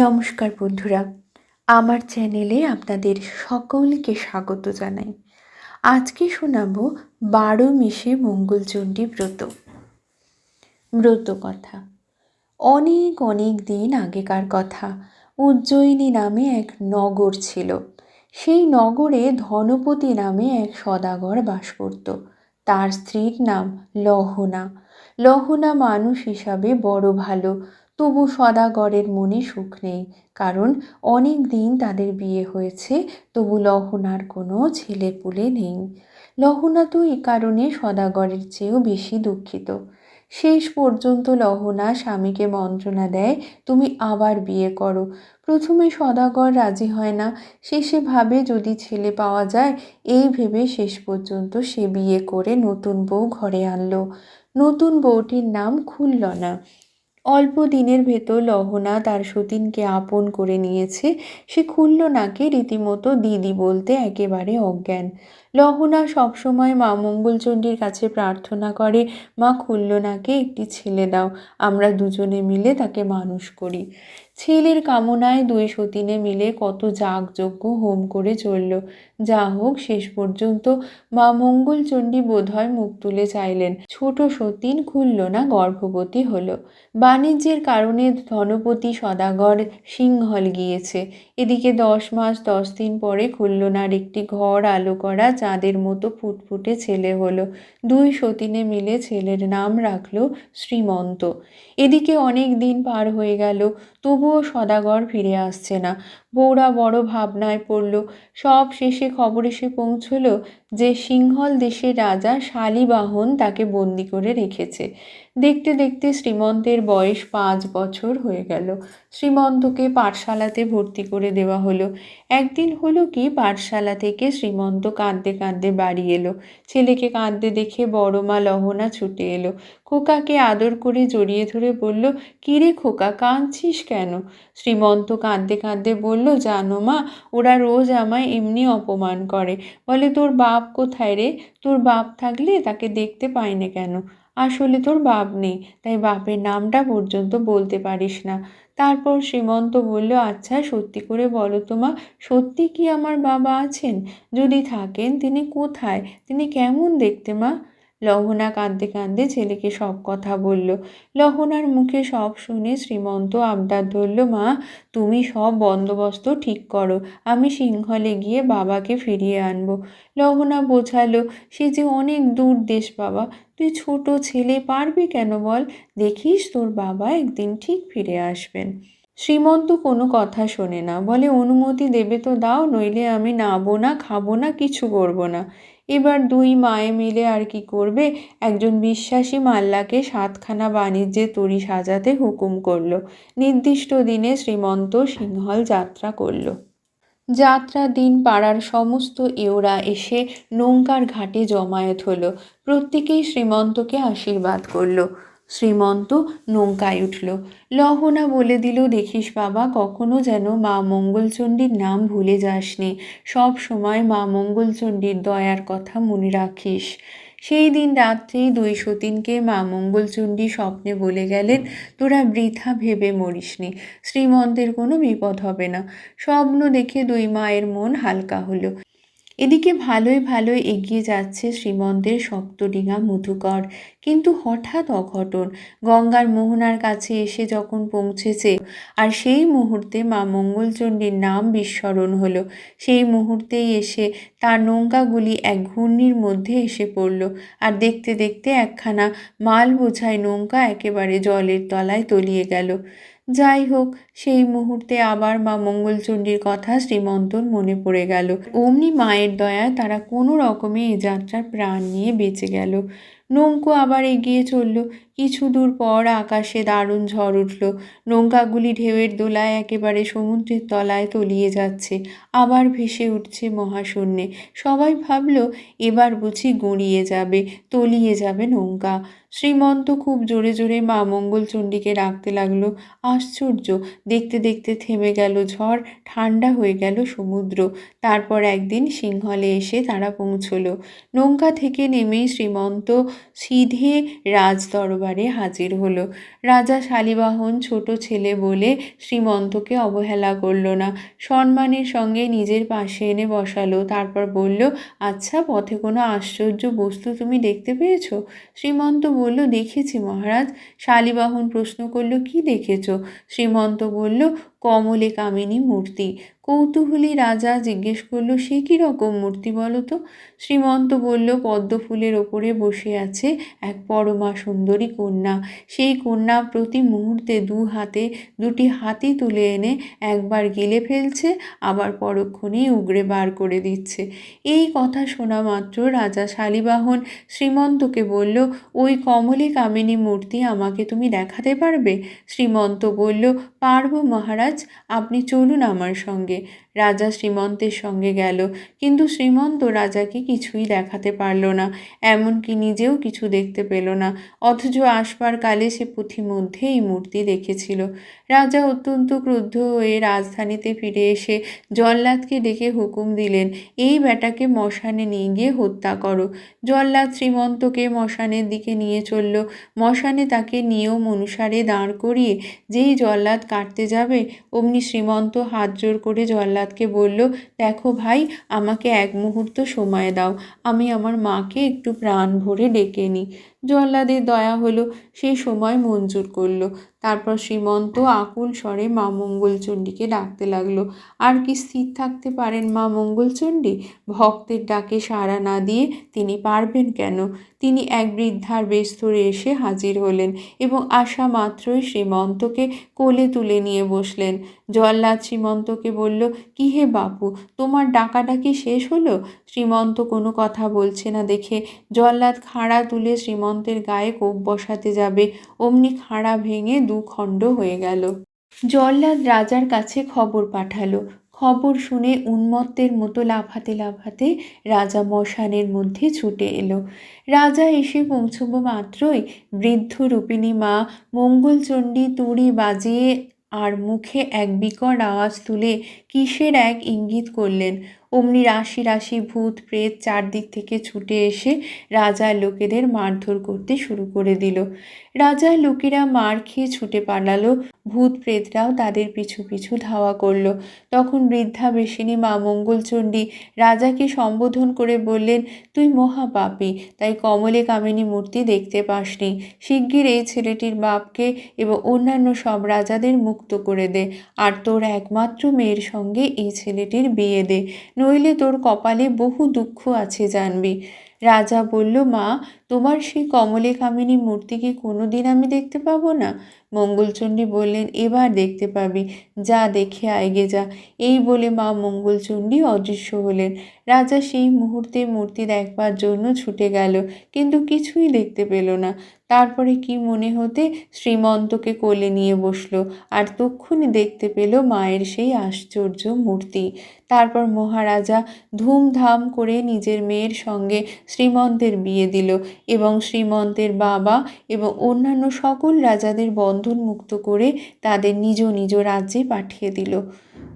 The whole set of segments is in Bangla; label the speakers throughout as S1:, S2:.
S1: নমস্কার বন্ধুরা, আমার চ্যানেলে আপনাদের সকলকে স্বাগত জানাই। আজকে শোনাব বারো মিশে মঙ্গলচণ্ডী ব্রত। ব্রত কথা। অনেক অনেক দিন আগেকার কথা, উজ্জয়িনী নামে এক নগর ছিল। সেই নগরে ধনপতি নামে এক সদাগর বাস করত। তার স্ত্রীর নাম লহনা। লহনা মানুষ হিসাবে বড় ভালো। তবু সদাগরের মনে সুখ নেই, কারণ অনেক দিন তাদের বিয়ে হয়েছে, তবু লহনার কোনো ছেলে পুলে নেই। লহনা তো এই কারণে সদাগরের চেয়েও বেশি দুঃখিত। শেষ পর্যন্ত লহনা স্বামীকে মন্ত্রণা দেয়, তুমি আবার বিয়ে করো। প্রথমে সদাগর রাজি হয় না, শেষে ভাবে যদি ছেলে পাওয়া যায়, এই ভেবে শেষ পর্যন্ত সে বিয়ে করে নতুন বউ ঘরে আনলো। নতুন বউটির নাম খুলল না। অল্প দিনের ভেতর লহনা তার সতীনকে আপন করে নিয়েছে। সে খুলল নাকে, রীতিমতো দিদি বলতে একেবারে অজ্ঞান। লহনা সবসময় মা মঙ্গলচণ্ডীর কাছে প্রার্থনা করে, মা, খুলল নাকে একটি ছেলে দাও, আমরা দুজনে মিলে তাকে মানুষ করি। ছেলের কামনায় দুই সতীনে মিলে কত যাগযজ্ঞ হোম করে চলল। যা হোক, শেষ পর্যন্ত মা মঙ্গলচণ্ডী বোধহয় মুখ তুলে চাইলেন। ছোট সতীন খুলল না, গর্ভবতী হল। বাণিজ্যের কারণে ধনপতি সদাগর সিংহল গিয়েছে। এদিকে দশ মাস, দশ দিন পরে খুল্লনার একটি ঘর আলো করা চাঁদের মতো ফুটফুটে ছেলে হলো। দুই সতীনে মিলে ছেলের নাম রাখল শ্রীমন্ত। এদিকে অনেক দিন পার হয়ে গেল। তবুও সদাগর ফিরে আসছে না। বৌরা বড় ভাবনায় পড়ল। সব শেষে খবর এসে পৌঁছল যে সিংহল দেশের রাজা শালিবাহন তাকে বন্দি করে রেখেছে। দেখতে দেখতে শ্রীমন্তের বয়স পাঁচ বছর হয়ে গেল। শ্রীমন্তকে পাঠশালাতে ভর্তি করে দেওয়া হলো। একদিন হলো কি পাঠশালা থেকে শ্রীমন্ত কাঁদতে কাঁদতে বাড়ি এলো। ছেলেকে কাঁদতে দেখে বড় মা লহনা ছুটে এলো। খোকাকে আদর করে জড়িয়ে ধরে বলল, কিরে খোকা, কাঁদছিস কেন? শ্রীমন্ত কাঁদতে কাঁদতে বলল জানো মা, ওরা রোজ আমায় এমনি অপমান করে। বলে, তোর বাপ কোথায় রে? তোর বাপ থাকলে তাকে দেখতে পাই না কেন? আসলে তোর বাপ নেই, তাই বাপের নামটা পর্যন্ত বলতে পারিস না। তারপর শ্রীমন্ত বলল আচ্ছা সত্যি করে বলো তো মা, সত্যি কি আমার বাবা আছেন? যদি থাকেন, তিনি কোথায়? তিনি কেমন দেখতে মা? লহনা কাঁদতে কাঁদতে ছেলেকে সব কথা বলল। লহনার মুখে সব শুনে শ্রীমন্ত আবদার ধরল, মা, তুমি সব বন্দোবস্ত ঠিক করো, আমি সিংহলে গিয়ে বাবাকে ফিরিয়ে আনব। লহনা বোঝালো, সে যে অনেক দূর দেশ বাবা, তুই ছোট ছেলে পারবি কেন বল? দেখিস তোর বাবা একদিন ঠিক ফিরে আসবেন। শ্রীমন্ত কোনো কথা শোনে না, বলে, অনুমতি দেবে তো দাও, নইলে আমি নাবো না, খাব না, কিছু করব না। এবার দুই মায়ে মিলে আর কি করবে? একজন বিশ্বাসী মাল্লাকে সাতখানা বাণিজ্যে তরি সাজাতে হুকুম করল। নির্দিষ্ট দিনে শ্রীমন্ত সিংহল যাত্রা করল। যাত্রা দিন পাড়ার সমস্ত এওরা এসে নৌকার ঘাটে জমায়েত হলো। প্রত্যেকেই শ্রীমন্তকে আশীর্বাদ করল। শ্রীমন্ত নৌকায় উঠল। লহনা বলে দিল, দেখিস বাবা, কখনো যেন মা মঙ্গলচণ্ডীর নাম ভুলে যাসনি। সব সময় মা মঙ্গলচণ্ডীর দয়ার কথা মনে রাখিস। সেই দিন রাত্রেই দুই সতীনকে মা মঙ্গলচণ্ডী স্বপ্নে বলে গেলেন, তোরা বৃথা ভেবে মরিসনি। শ্রীমন্তের কোনো বিপদ হবে না। স্বপ্ন দেখে দুই মায়ের মন হালকা হলো। এদিকে ভালোই ভালোই এগিয়ে যাচ্ছে শ্রীমন্তের শক্তডিঙা মধুকর। কিন্তু হঠাৎ অঘটন, গঙ্গার মোহনার কাছে এসে যখন পৌঁছেছে, আর সেই মুহূর্তে মা মঙ্গলচণ্ডীর নাম বিস্মরণ হলো। সেই মুহূর্তেই এসে তার নৌকাগুলি এক ঘূর্ণির মধ্যে এসে পড়ল, আর দেখতে দেখতে একখানা মাল বোঝায় নৌকা একেবারে জলের তলায় তলিয়ে গেল। যাই হোক, সেই মুহূর্তে আবার মা মঙ্গলচণ্ডীর কথা শ্রীমন্তর মনে পড়ে গেল। অমনি মায়ের দয়ায় তারা কোনো রকমে এ যাত্রার প্রাণ নিয়ে বেঁচে গেল। নৌকো আবার এগিয়ে চলল। কিছু দূর পর আকাশে দারুণ ঝড় উঠল। নৌকাগুলি ঢেউয়ের দোলায় একেবারে সমুদ্রের তলায় তলিয়ে যাচ্ছে। আবার ভেসে উঠছে মহাশূন্যে। সবাই ভাবল, এবার বুঝি গুঁড়িয়ে যাবে, তলিয়ে যাবে নৌকা। শ্রীমন্ত খুব জোরে জোরে মা মঙ্গলচণ্ডীকে ডাকতে লাগল। আশ্চর্য! দেখতে দেখতে থেমে গেল ঝড় ঠান্ডা হয়ে গেল সমুদ্র। তারপর একদিন সিংহলে এসে তারা পৌঁছল। নৌকা থেকে নেমেই শ্রীমন্ত সিধে রাজ দরবারে হাজির হলো। রাজা শালিবাহন ছোট ছেলে বলে শ্রীমন্তকে অবহেলা করল না। সম্মানের সঙ্গে নিজের পাশে এনে বসালো, তারপর বলল আচ্ছা পথে কোনো আশ্চর্য বস্তু তুমি দেখতে পেয়েছ? শ্রীমন্ত বলল, দেখেছি মহারাজ। শালিবাহন প্রশ্ন করল, কি দেখেছ? শ্রীমন্ত বলল কমলে কামিনী মূর্তি। কৌতূহলী রাজা জিজ্ঞেস করল, সে কী রকম মূর্তি বলো তো? শ্রীমন্ত বলল পদ্ম ফুলের ওপরে বসে আছে এক পরমা সুন্দরী কন্যা। সেই কন্যা প্রতি মুহূর্তে দু হাতে, দুটি হাতি তুলে এনে একবার গিলে ফেলছে, আবার পরক্ষণেই উগড়ে বার করে দিচ্ছে। এই কথা শোনা মাত্র রাজা শালিবাহন শ্রীমন্তকে বলল, ওই কমলে কামিনী মূর্তি আমাকে তুমি দেখাতে পারবে? শ্রীমন্ত বলল, পারব মহারাজ আপনি চলুন আমার সঙ্গে। রাজা শ্রীমন্তের সঙ্গে গেল। কিন্তু শ্রীমন্ত রাজাকে কিছুই দেখাতে পারল না। এমনকি নিজেও কিছু দেখতে পেল না। অথচ আসবার কালে সে পুঁথিমধ্যে এই মূর্তি দেখেছিল। রাজা অত্যন্ত ক্রুদ্ধ হয়ে রাজধানীতে ফিরে এসে জল্লাদকে ডেকে হুকুম দিলেন, এই বেটাকে মশানে নিয়ে গিয়ে হত্যা করো। জল্লাদ শ্রীমন্তকে মশানের দিকে নিয়ে চলল। মশানে তাকে নিয়ম অনুসারে দাঁড় করিয়ে যেই জল্লাদ কাটতে যাবে, অমনি শ্রীমন্ত হাত জোর করে জল্লাদকে বলল, দেখো ভাই, আমাকে এক মুহূর্ত সময় দাও। আমি আমার মাকে একটু প্রাণ ভরে ডেকে নিই জল্লাদের দয়া হলো সেই সময় মঞ্জুর করল। তারপর শ্রীমন্ত আকুল স্বরে মা মঙ্গলচণ্ডীকে ডাকতে লাগল। আর কি স্থির থাকতে পারেন মা মঙ্গলচণ্ডী? ভক্তের ডাকে সাড়া না দিয়ে তিনি পারবেন কেন? তিনি এক বৃদ্ধার বেশ ধরে এসে হাজির হলেন এবং আসা মাত্রই শ্রীমন্তকে কোলে তুলে নিয়ে বসলেন। জল্লাদ শ্রীমন্তকে বলল, কি হে বাপু, তোমার ডাকাডাকি শেষ হলো? শ্রীমন্ত কোনো কথা বলছে না দেখে জল্লাদ খাড়া তুলে শ্রীমন্তের গায়ে কোপ বসাতে যাবে। অমনি খাড়া ভেঙে দু খণ্ড হয়ে গেল। জল্লাদ রাজার কাছে খবর পাঠালো। খবর শুনে উন্মত্তের মতো লাফাতে লাফাতে রাজা মশানের মধ্যে ছুটে এলো। রাজা এসে পৌঁছব মাত্রই। বৃদ্ধ রূপিণী মা, মঙ্গলচণ্ডী তুড়ি বাজিয়ে আর মুখে এক বিকট আওয়াজ তুলে কিসের এক ইঙ্গিত করলেন? অমনি রাশি রাশি, ভূত, প্রেত চারদিক থেকে ছুটে এসে রাজার লোকেদের মারধর করতে শুরু করে দিল। রাজার লোকেরা মার খেয়ে ছুটে পালালো। ভূত, প্রেতরাও তাদের পিছু পিছু ধাওয়া করল। তখন বৃদ্ধা বেশিনী মা মঙ্গলচণ্ডী রাজাকে সম্বোধন করে বললেন, তুই মহাপাপী তাই কমলে কামিনী মূর্তি দেখতে পাসনি। শিগগির এই ছেলেটির বাপকে এবং অন্যান্য সব রাজাদের মুক্ত করে দে, আর তোর একমাত্র মেয়ের সঙ্গে এই ছেলেটির বিয়ে দে। নইলে তোর কপালে বহু দুঃখ আছে জানবি। রাজা বলল, মা, তোমার সেই কমলে কামিনী মূর্তিকে কোনো দিন আমি দেখতে পাবো না? মঙ্গলচণ্ডী বললেন, এবার দেখতে পাবি। যা দেখে আয়গে যা। এই বলে মা মঙ্গলচণ্ডী অদৃশ্য হলেন। রাজা সেই মুহূর্তে মূর্তি দেখবার জন্য ছুটে গেল, কিন্তু কিছুই দেখতে পেল না। তারপরে কি মনে হতে শ্রীমন্তকে কোলে নিয়ে বসল আর তক্ষুনি দেখতে পেল মায়ের সেই আশ্চর্য মূর্তি। তারপর মহারাজা ধুমধাম করে নিজের মেয়ের সঙ্গে শ্রীমন্তের বিয়ে দিল এবং শ্রীমন্তের বাবা এবং অন্যান্য সকল রাজাদের বন্ধন মুক্ত করে তাদের নিজ নিজ রাজ্যে পাঠিয়ে দিল।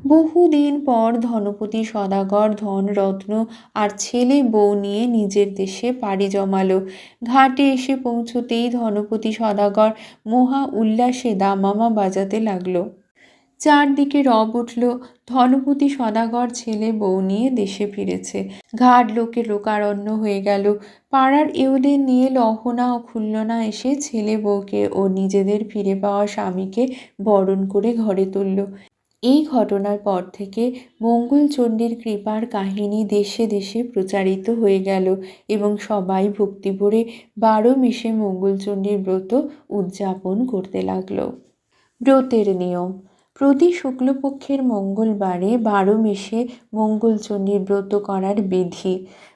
S1: বহুদিন পর ধনপতি সদাগর ধন রত্ন আর ছেলে বউ নিয়ে নিজের দেশে পাড়ি জমালো। ঘাটে এসে পৌঁছতেই ধনপতি সদাগর মহা উল্লাসে দামামা বাজাতে লাগল। চারদিকে রব উঠল, ধনপতি সদাগর ছেলে বউ নিয়ে দেশে ফিরেছে। ঘাট লোকে লোকারণ্য হয়ে গেল। পাড়ার এওদের নিয়ে লহনা ও খুল্লনা এসে ছেলে বউকে ও নিজেদের ফিরে পাওয়া স্বামীকে বরণ করে ঘরে তুলল। এই ঘটনার পর থেকে মঙ্গলচণ্ডীর কৃপার কাহিনী দেশে দেশে প্রচারিত হয়ে গেল এবং সবাই ভক্তি ভরে বারো মিশে মঙ্গলচণ্ডীর ব্রত উদযাপন করতে লাগল। ব্রতের নিয়ম, প্রতি শুক্লপক্ষের মঙ্গলবারে বারো মেশে মঙ্গলচণ্ডীর ব্রত করার বিধি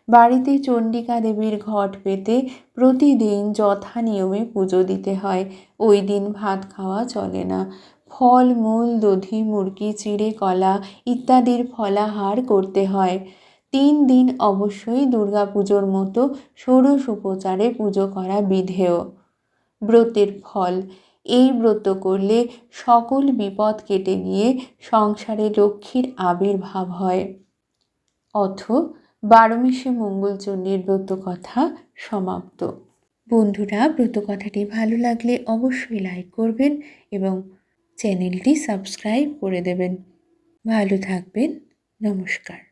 S1: বাড়িতে চণ্ডিকা দেবীর ঘট পেতে প্রতিদিন যথা নিয়মে পুজো দিতে হয়। ওই দিন ভাত খাওয়া চলে না। ফল, মূল, দধি, মুরগি, চিড়ে, কলা ইত্যাদির ফলাহার করতে হয়। তিন দিন অবশ্যই দুর্গাপুজোর মতো ষোড়শ উপচারে পুজো করা বিধেয়। ব্রতের ফল, এই ব্রত করলে সকল বিপদ কেটে গিয়ে সংসারে লক্ষ্মীর আবির্ভাব হয়। অথ বারোমেশে মঙ্গলচণ্ডীর ব্রত কথা সমাপ্ত। বন্ধুরা ব্রত কথাটি ভালো লাগলে অবশ্যই লাইক করবেন এবং চ্যানেলটি সাবস্ক্রাইব করে দেবেন। ভালো থাকবেন। নমস্কার।